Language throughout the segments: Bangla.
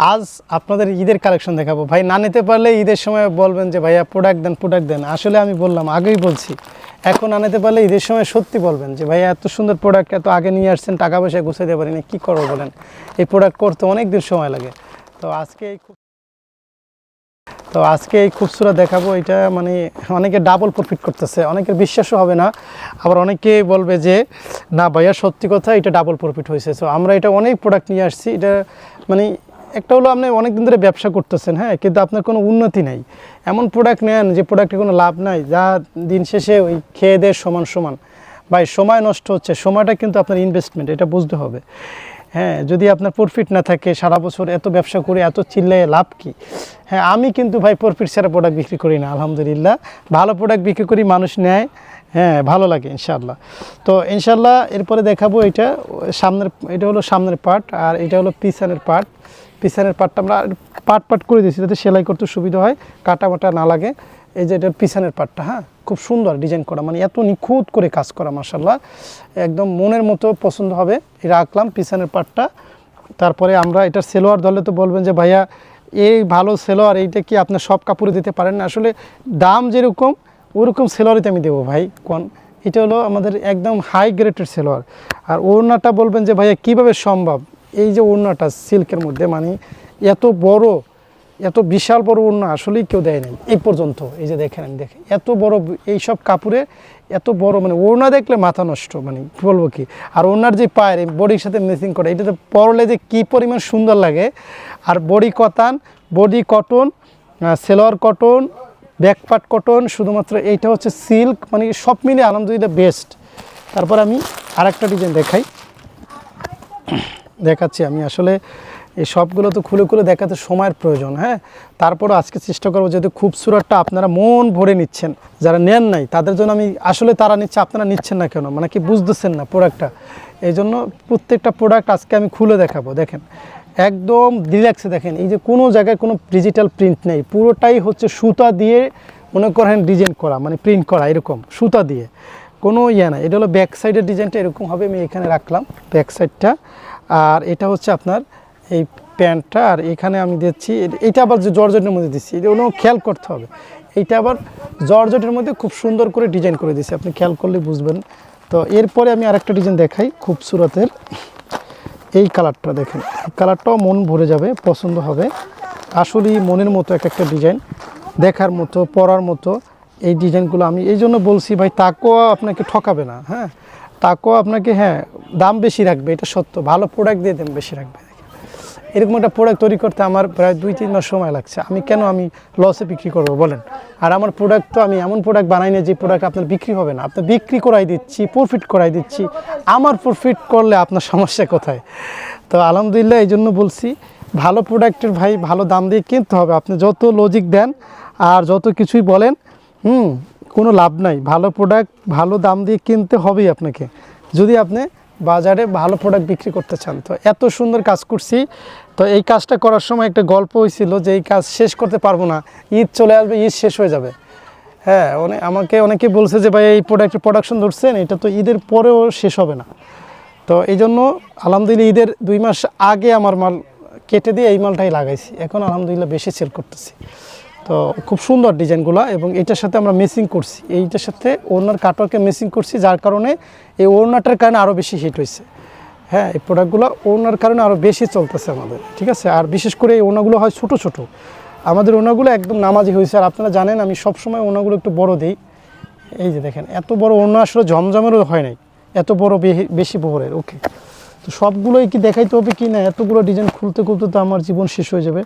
আজ আপনাদের ঈদের কালেকশন দেখাবো। ভাই, না নিতে পারলে ঈদের সময় বলবেন যে, ভাইয়া প্রোডাক্ট দেন প্রোডাক্ট দেন। আসলে আমি বললাম, আগেই বলছি। এখন না নিতে পারলে ঈদের সময় সত্যি বলবেন যে, ভাইয়া, এত সুন্দর প্রোডাক্ট এত আগে নিয়ে আসছেন, টাকা পয়সা গুছাইতে পারিনি, কী করব বলেন? এই প্রোডাক্ট করতে অনেক দিন সময় লাগে। তো আজকে এই খুব তো আজকে এই খুবসুরা দেখাবো, এটা মানে অনেকে ডাবল প্রফিট করতেছে, অনেকের বিশ্বাসও হবে না। আবার অনেকে বলবে যে, না ভাইয়া, সত্যি কথা, এটা ডাবল প্রফিট হয়েছে। সো আমরা এটা অনেক প্রোডাক্ট নিয়ে আসছি, এটা মানে একটা হলো আপনি অনেক দিন ধরে ব্যবসা করতেছেন হ্যাঁ? কিন্তু আপনার কোনো উন্নতি নাই। এমন প্রোডাক্ট নেন যে প্রোডাক্টে কোনো লাভ নাই, যা দিন শেষে ওই খেয়ে দেয় সমান সমান। ভাই, সময় নষ্ট হচ্ছে, সময়টা কিন্তু আপনার ইনভেস্টমেন্ট এটা বুঝতে হবে। হ্যাঁ যদি আপনার প্রফিট না থাকে, সারা বছর এত ব্যবসা করে এত চিল্লায় লাভ কি? হ্যাঁ আমি কিন্তু ভাই প্রফিট ছাড়া প্রোডাক্ট বিক্রি করি না, আলহামদুলিল্লাহ। ভালো প্রোডাক্ট বিক্রি করি, মানুষ নেয়। হ্যাঁ ভালো লাগে ইনশাল্লাহ তো ইনশাল্লাহ এরপরে দেখাবো এটা, সামনের, এটা হলো সামনের পার্ট আর এটা হলো পিছনের পার্ট পিছনের পার্টটা আমরা পার্ট পার্ট করে দিয়েছি যাতে সেলাই করতে সুবিধা হয় কাটা মাটা না লাগে। এই যে এটার পিছনের পার্টটা হ্যাঁ খুব সুন্দর ডিজাইন করা মানে এত নিখুঁত করে কাজ করা মার্শাল্লাহ একদম মনের মতো পছন্দ হবে রাখলাম পিছনের পার্টটা তারপরে আমরা এটার সেলোয়ার ধরলে তো বলবেন যে, ভাইয়া, এই ভালো সেলোয়ার, এইটা কি আপনার সব কাপড়ে দিতে পারেন? না আসলে দাম যেরকম ওরকম সেলোয়ারিতে আমি দেবো ভাই। কোন? এটা হলো আমাদের একদম হাই গ্রেডের সেলোয়ার। আর ওড়নাটা বলবেন যে, ভাইয়া, কীভাবে সম্ভব? এই যে ওড়নাটা সিল্কের মধ্যে মানে এত বড়, এত বিশাল বড় ওড়না আসলেই কেউ দেয় নাই। এই পর্যন্ত, এই যে দেখেন, আমি দেখে এত বড় এই সব কাপড়ে এত বড় মানে ওড়না দেখলে মাথা নষ্ট মানে বলব কি? আর ওড়নার যে পায়ের বডির সাথে মেসিং করে, এটাতে পরলে যে কী পরিমাণ সুন্দর লাগে। আর body cotton body cotton salwar cotton back part cotton, শুধুমাত্র এইটা হচ্ছে সিল্ক মানে সব মিলে আলহামদুলিল্লাহ বেস্ট তারপর আমি আরেকটা ডিজাইন দেখাই। দেখাচ্ছি আমি আসলে, এই সবগুলো তো খুলে খুলে দেখাতে সময়ের প্রয়োজন হ্যাঁ? তারপরও আজকে চেষ্টা করব যদি খুবসুরাটটা আপনারা মন ভরে নিচ্ছেন। যারা নেন নাই, তাদের জন্য আমি আসলে তারা নিচ্ছে, আপনারা নিচ্ছেন না কেন? মানে কি বুঝতেছেন না প্রোডাক্টটা এই জন্য প্রত্যেকটা প্রোডাক্ট আজকে আমি খুলে দেখাবো, দেখেন। একদম রিল্যাক্সে দেখেন, এই যে কোনো জায়গায় কোনো ডিজিটাল প্রিন্ট নেই, পুরোটাই হচ্ছে সুতা দিয়ে মনে করেন ডিজাইন করা মানে প্রিন্ট করা, এরকম, সুতা দিয়ে। কোনো ইয়ে না এটা হলো ব্যাক সাইডের ডিজাইনটা এরকম হবে, আমি এখানে রাখলাম ব্যাক সাইডটা আর এটা হচ্ছে আপনার এই প্যান্টটা, আর এখানে আমি দিচ্ছি এটা আবার যে জর্জেটের মধ্যে দিচ্ছি, এটা কোনো খেয়াল করতে হবে। এইটা আবার জর্জেটের মধ্যে খুব সুন্দর করে ডিজাইন করে দিচ্ছি আপনি খেয়াল করলে বুঝবেন। তো এরপরে আমি আরেকটা ডিজাইন দেখাই খুব সুরতের এই কালারটা দেখেন। কালারটাও মন ভরে যাবে, পছন্দ হবে। আসলেই মনের মতো এক একটা ডিজাইন, দেখার মতো, পরার মতো এই ডিজাইনগুলো আমি এই জন্য বলছি, ভাই তাকেও আপনাকে ঠকাবে না হ্যাঁ? তাকেও আপনাকে হ্যাঁ দাম বেশি রাখবে, এটা সত্য। ভালো প্রোডাক্ট দিয়ে দাম বেশি রাখবে। এরকম একটা প্রোডাক্ট তৈরি করতে আমার প্রায় দুই তিন মাস সময় লাগছে। আমি কেন আমি লসে বিক্রি করব, বলেন? আর আমার প্রোডাক্ট তো আমি এমন প্রোডাক্ট বানাই না যে প্রোডাক্ট আপনার বিক্রি হবে না। আপনার বিক্রি করাই দিচ্ছি প্রফিট করাই দিচ্ছি। আমার প্রফিট করলে আপনার সমস্যা কোথায়? তো আলহামদুলিল্লাহ এই জন্য বলছি, ভালো প্রোডাক্টের ভাই ভালো দাম দিয়ে কিনতে হবে। আপনি যত লজিক দেন আর যত কিছুই বলেন, হুম, কোনো লাভ নাই। ভালো প্রোডাক্ট ভালো দাম দিয়ে কিনতে হবেই আপনাকে। যদি আপনি বাজারে ভালো প্রোডাক্ট বিক্রি করতে চান। তো এত সুন্দর কাজ করছি। তো এই কাজটা করার সময় একটা গল্প হয়েছিল যে এই কাজ শেষ করতে পারব না। ঈদ চলে আসবে, ঈদ শেষ হয়ে যাবে। হ্যাঁ অনেক আমাকে অনেকে বলছে যে, ভাই, এই প্রোডাক্টের প্রোডাকশন ধরছেন, এটা তো ঈদের পরেও শেষ হবে না। তো এই জন্য আলহামদুলিল্লাহ ঈদের দুই মাস আগে আমার মাল কেটে দিয়ে এই মালটাই লাগাইছি। এখন আলহামদুলিল্লাহ বেশি সেল করতেছি। তো খুব সুন্দর ডিজাইনগুলো এবং এটার সাথে আমরা মেসিং করছি। এইটার সাথে ওনার কাটওয়ার্কে মেসিং করছি, যার কারণে এই ওড়নাটার কারণে আরও বেশি হিট হয়েছে। হ্যাঁ এই প্রোডাক্টগুলো ওনার কারণে আরও বেশি চলতেছে আমাদের, ঠিক আছে? আর বিশেষ করে এই ওনাগুলো হয় ছোটো ছোটো। আমাদের ওনাগুলো একদম নামাজি হয়েছে। আর আপনারা জানেন, আমি সবসময় ওনাগুলো একটু বড় দিই। এই যে দেখেন, এত বড় ওড়না আসলে জমজমেরও হয় নাই। এত বড় বেশি বহরের ওকে। তো সবগুলোই কি দেখাইতে হবে কি না? এতগুলো ডিজাইন খুলতে খুলতে তো আমার জীবন শেষ হয়ে যাবে।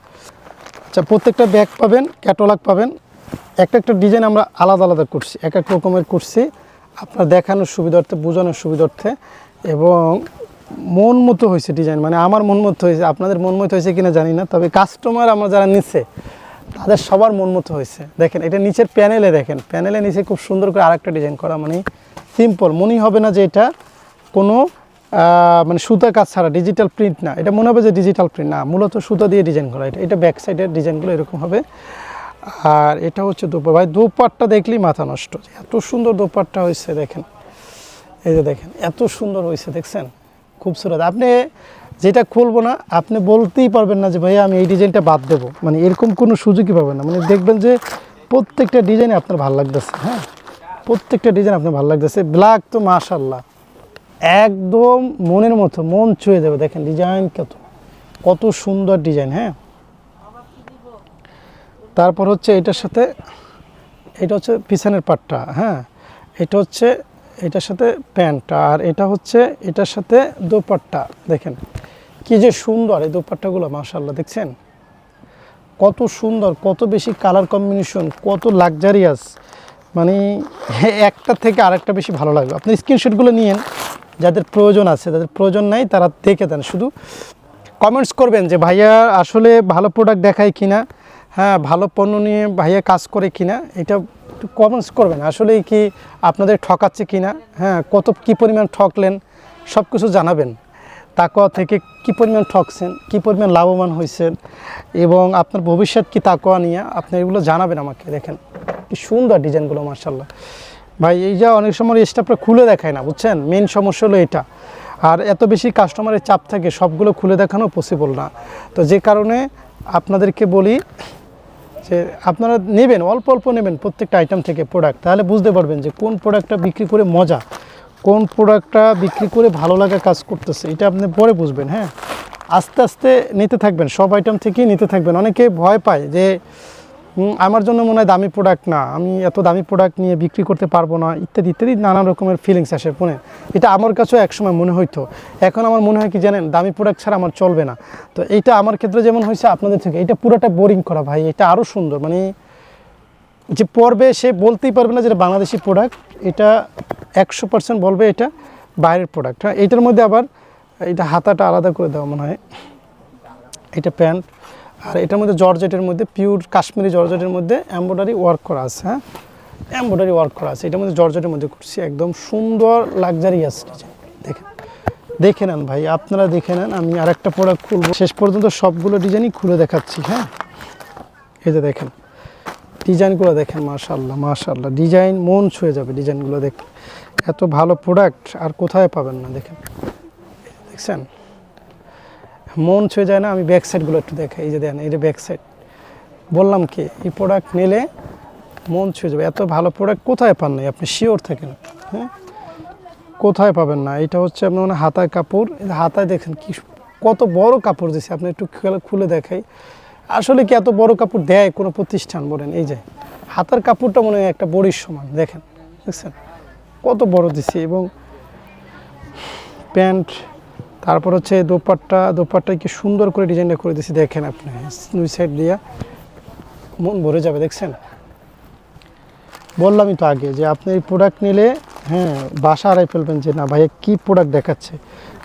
আচ্ছা প্রত্যেকটা ব্যাগ পাবেন ক্যাটালগ পাবেন। একটা একটা ডিজাইন আমরা আলাদা আলাদা করছি, এক এক রকমের করছি। আপনার দেখানোর সুবিধার্থে, বোঝানোর সুবিধার্থে এবং মন মতো হয়েছে ডিজাইন মানে আমার মন মতো হয়েছে, আপনাদের মন মতো হয়েছে কিনা জানি না, তবে কাস্টমার আমরা যারা নিচ্ছে তাদের সবার মন মতো হয়েছে। দেখেন, এটা নিচের প্যানেলে দেখেন প্যানেলে নিচে খুব সুন্দর করে আরেকটা ডিজাইন করা। মানে সিম্পল মনেই হবে না যে এটা কোনো মানে সুতা কাজ ছাড়া ডিজিটাল প্রিন্ট না। এটা মনে হবে যে ডিজিটাল প্রিন্ট না, মূলত সুতা দিয়ে ডিজাইন করা। এটা এটা ব্যাক সাইডের ডিজাইনগুলো এরকম হবে। আর এটা হচ্ছে দোপার ভাই দোপারটা দেখলেই মাথা নষ্ট। এত সুন্দর দোপারটা হয়েছে, দেখেন। এই যে দেখেন, এত সুন্দর হয়েছে, দেখছেন? খুবসুরত। আপনি যেটা খুলবো না, আপনি বলতেই পারবেন না যে ভাইয়া আমি এই ডিজাইনটা বাদ দেবো। মানে এরকম কোনো সুযোগই পাবেন না। মানে দেখবেন যে প্রত্যেকটা ডিজাইনে আপনার ভালো লাগতেছে হ্যাঁ? প্রত্যেকটা ডিজাইন আপনার ভালো লাগতেছে। ব্ল্যাক তো মাশাল্লাহ একদম মনের মতো, মন ছুঁয়ে যাবে দেখেন ডিজাইন কত কত সুন্দর ডিজাইন হ্যাঁ? তারপর হচ্ছে এটার সাথে, এটা হচ্ছে পিছনের পাটটা হ্যাঁ? এটা হচ্ছে, এটার সাথে প্যান্ট আর এটা হচ্ছে, এটার সাথে দোপাট্টা, দেখেন। কি যে সুন্দর এই দোপাট্টাগুলো মাশাল্লাহ দেখছেন? কত সুন্দর, কত বেশি কালার কম্বিনেশন কত লাক্সারিয়াস মানে একটা থেকে আরেকটা বেশি ভালো লাগবে। আপনি স্ক্রিনশটগুলো নিয়েন যাদের প্রয়োজন আছে, যাদের প্রয়োজন নাই তারা দেখে দেন। শুধু কমেন্টস করবেন যে, ভাইয়া, আসলে ভালো প্রোডাক্ট দেখায় কিনা? হ্যাঁ ভালো পণ্য নিয়ে ভাইয়া কাজ করে কিনা? এটা একটু কমেন্টস করবেন আসলে কি আপনাদের ঠকাচ্ছে কিনা? হ্যাঁ কত, কী পরিমাণ ঠকলেন? সব কিছু জানাবেন। তাকোয়া থেকে কী পরিমাণ ঠকছেন, কী পরিমাণ লাভবান হয়েছেন এবং আপনার ভবিষ্যৎ কি তাকোয়া নিয়ে, আপনি এগুলো জানাবেন আমাকে, দেখেন। কি সুন্দর ডিজাইনগুলো মার্শাল্লাহ ভাই, এই যা অনেক সময় স্টাফরা খুলে দেখায় না, বুঝছেন? মেন সমস্যা হলো এটা। আর এত বেশি কাস্টমারের চাপ থাকে, সবগুলো খুলে দেখানো পসিবল না। তো যে কারণে আপনাদেরকে বলি যে আপনারা নেবেন, অল্প অল্প নেবেন প্রত্যেকটা আইটেম থেকে প্রোডাক্ট তাহলে বুঝতে পারবেন যে কোন প্রোডাক্টটা বিক্রি করে মজা, কোন প্রোডাক্টটা বিক্রি করে ভালো লাগা কাজ করতেছে। এটা আপনি পরে বুঝবেন হ্যাঁ? আস্তে আস্তে নিতে থাকবেন, সব আইটেম থেকেই নিতে থাকবেন। অনেকে ভয় পায় যে আমার জন্য মনে হয় দামি প্রোডাক্ট না। আমি এত দামি প্রোডাক্ট নিয়ে বিক্রি করতে পারব না, ইত্যাদি ইত্যাদি নানান রকমের ফিলিংস আসে মনে এটা আমার কাছেও একসময় মনে হইতো। এখন আমার মনে হয় কি জানেন, দামি প্রোডাক্ট ছাড়া আমার চলবে না। তো এইটা আমার ক্ষেত্রে যেমন হয়েছে, আপনাদের থেকে এটা পুরোটা বোরিং করা ভাই, এটা আরও সুন্দর। মানে যে পড়বে, সে বলতেই পারবে না যে বাংলাদেশি প্রোডাক্ট এটা একশো পার্সেন্ট বলবে এটা বাইরের প্রোডাক্ট হ্যাঁ এটার মধ্যে আবার এটা হাতাটা আলাদা করে দেওয়া মনে হয়। এটা প্যান্ট। আর এটার মধ্যে জর্জেটের মধ্যে পিওর কাশ্মীরি জর্জেটের মধ্যে এমব্রয়ডারি ওয়ার্ক করা আছে হ্যাঁ? এমব্রয়ডারি ওয়ার্ক করা আছে। এটার মধ্যে জর্জেটের মধ্যে করছি, একদম সুন্দর লাক্সারিয়াস ডিজাইন দেখেন, দেখে নেন ভাই, আপনারা দেখে নেন, আমি আরেকটা প্রোডাক্ট খুলবো। শেষ পর্যন্ত সবগুলো ডিজাইনই খুলে দেখাচ্ছি হ্যাঁ? এই যে দেখেন ডিজাইনগুলো দেখেন মাশাল্লাহ মাশাল্লাহ ডিজাইন মন ছুঁয়ে যাবে ডিজাইনগুলো দেখেন এত ভালো প্রোডাক্ট আর কোথায় পাবেন না, দেখেন। দেখছেন? মন ছুঁয়ে যায় না, আমি ব্যাক সাইডগুলো একটু দেখাই এই যে দেন, এই যে ব্যাক সাইড বললাম কি, এই প্রোডাক্ট নিলে মন ছুঁয়ে যাবে। এত ভালো প্রোডাক্ট কোথায় পান নাই? আপনি শিওর থাকেন। হ্যাঁ? কোথায় পাবেন না? এটা হচ্ছে আপনার মানে হাতায় কাপড়। হাতায় দেখেন কি কত বড় কাপড় দিছে। আপনি একটু খুলে- খুলে দেখাই। আসলে কি এত বড় কাপড় দেয় কোনো প্রতিষ্ঠান বলেন? এই যে, হাতার কাপড়টা মনে হয় একটা বড়ির সমান, দেখেন। দেখছেন? কত বড় দিছে এবং প্যান্ট তারপর হচ্ছে দোপাট্টা, দোপাট্টায় কি সুন্দর করে ডিজাইনটা করে দিয়েছি, দেখেন আপনি, দুই সাইড দিয়া মন ভরে যাবে, দেখছেন? বললামই তো আগে যে আপনি এই প্রোডাক্ট নিলে হ্যাঁ বাসা হারাই ফেলবেন যে না, ভাইয়া কী প্রোডাক্ট দেখাচ্ছে?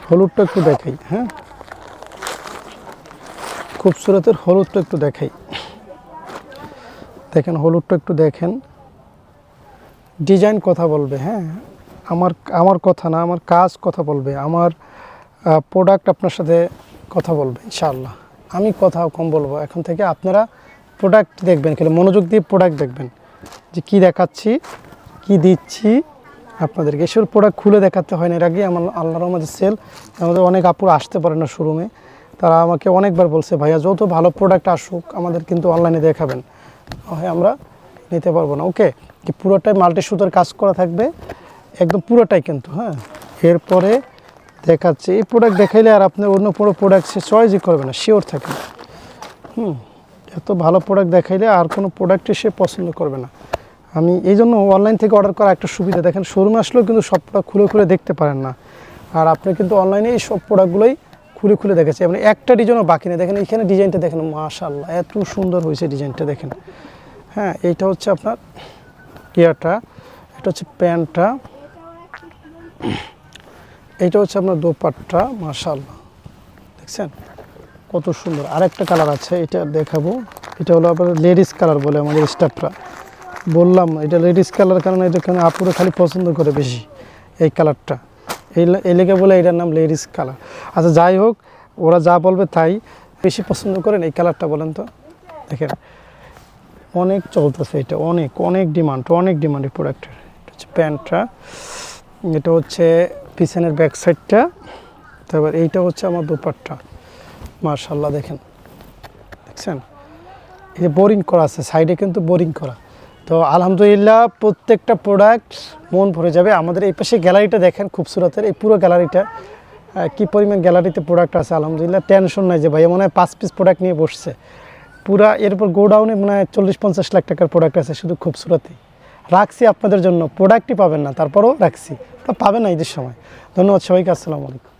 হলুদটা একটু দেখাই হ্যাঁ? খুবসুরতের হলুদটা একটু দেখাই। দেখেন, হলুদটা একটু দেখেন। ডিজাইন কথা বলবে হ্যাঁ? আমার আমার কথা না, আমার কাজ কথা বলবে, আমার প্রোডাক্ট আপনার সাথে কথা বলবে, ইনশাআল্লাহ। আমি কথা কম বলব। এখন থেকে আপনারা প্রোডাক্ট দেখবেন, খেলে মনোযোগ দিয়ে প্রোডাক্ট দেখবেন। যে কি দেখাচ্ছি, কি দিচ্ছি, আপনাদেরকে এসব প্রোডাক্ট খুলে দেখাতে হয় না। এর আগে আমার আল্লাহর আমাদের সেল আমাদের অনেক আপুর আসতে পারে না শোরুমে তারা আমাকে অনেকবার বলছে, ভাইয়া, যত ভালো প্রোডাক্ট আসুক, আমাদের কিন্তু অনলাইনে দেখাবেন। হয়, আমরা নিতে পারব না। ওকে পুরোটাই মাল্টি সুতোর কাজ করা থাকবে, একদম পুরোটাই কিন্তু হ্যাঁ। এরপরে দেখাচ্ছে। এই প্রোডাক্ট দেখাইলে আর আপনার অন্য পুরো প্রোডাক্ট সে চয়েসই করবে না শিওর থাকে হুম, এত ভালো প্রোডাক্ট দেখাইলে আর কোনো প্রোডাক্টই সে পছন্দ করবে না। আমি এই জন্য অনলাইন থেকে অর্ডার করা একটা সুবিধা, দেখেন শোরুমে আসলেও কিন্তু সব প্রোডাক্ট খুলে খুলে দেখতে পারেন না। আর আপনি কিন্তু অনলাইনে এই সব প্রোডাক্টগুলোই খুলে খুলে দেখেছি আপনি একটা ডিজাইনও বাকি নেই। দেখেন এখানে ডিজাইনটা দেখেন মাশাল্লাহ এত সুন্দর হয়েছে ডিজাইনটা দেখেন। হ্যাঁ এইটা হচ্ছে আপনার ইয়ারটা এটা হচ্ছে প্যান্টটা। এইটা হচ্ছে আপনার দোপাট্টা মাশাল্লাহ দেখছেন? কত সুন্দর। আরেকটা কালার আছে, এটা দেখাবো। এটা হলো আপনার লেডিস কালার বলে আমাদের স্টাফরা। বললাম, এটা লেডিস কালার কারণ এটা কেন আপুরে খালি পছন্দ করে বেশি, এই কালারটা। এই এই লেগে বলে এটার নাম লেডিস কালার। আচ্ছা যাই হোক, ওরা যা বলবে তাই। বেশি পছন্দ করেন এই কালারটা বলেন তো। দেখেন, অনেক চলতেছে এটা, অনেক অনেক ডিমান্ড অনেক ডিমান্ড এই প্রোডাক্টের এটা হচ্ছে প্যান্টটা, এটা হচ্ছে পিছনের ব্যাক সাইডটা তারপর এইটা হচ্ছে আমার দুপাট্টা। মার্শাল্লাহ দেখেন। দেখছেন? এই যে বোরিং করা আছে সাইডে কিন্তু বোরিং করা। তো আলহামদুলিল্লাহ, প্রত্যেকটা প্রোডাক্ট মন ভরে যাবে। আমাদের এই পাশে গ্যালারিটা দেখেন, খুবসুরতের। এই পুরো গ্যালারিটা কি পরিমাণ গ্যালারিতে প্রোডাক্ট আছে, আলহামদুলিল্লাহ টেনশন নাই যে ভাইয়া মনে হয় পাঁচ পিস প্রোডাক্ট নিয়ে বসছে। পুরা এরপর গোডাউনে মনে হয় চল্লিশ পঞ্চাশ লাখ টাকার প্রোডাক্ট আছে, শুধু খুবসুরতি রাখছি আপনাদের জন্য। প্রোডাক্টই পাবেন না, তারপরেও রাখছি। পাবেন না ঈদের সময়। ধন্যবাদ সবাইকে, আসসালামু আলাইকুম।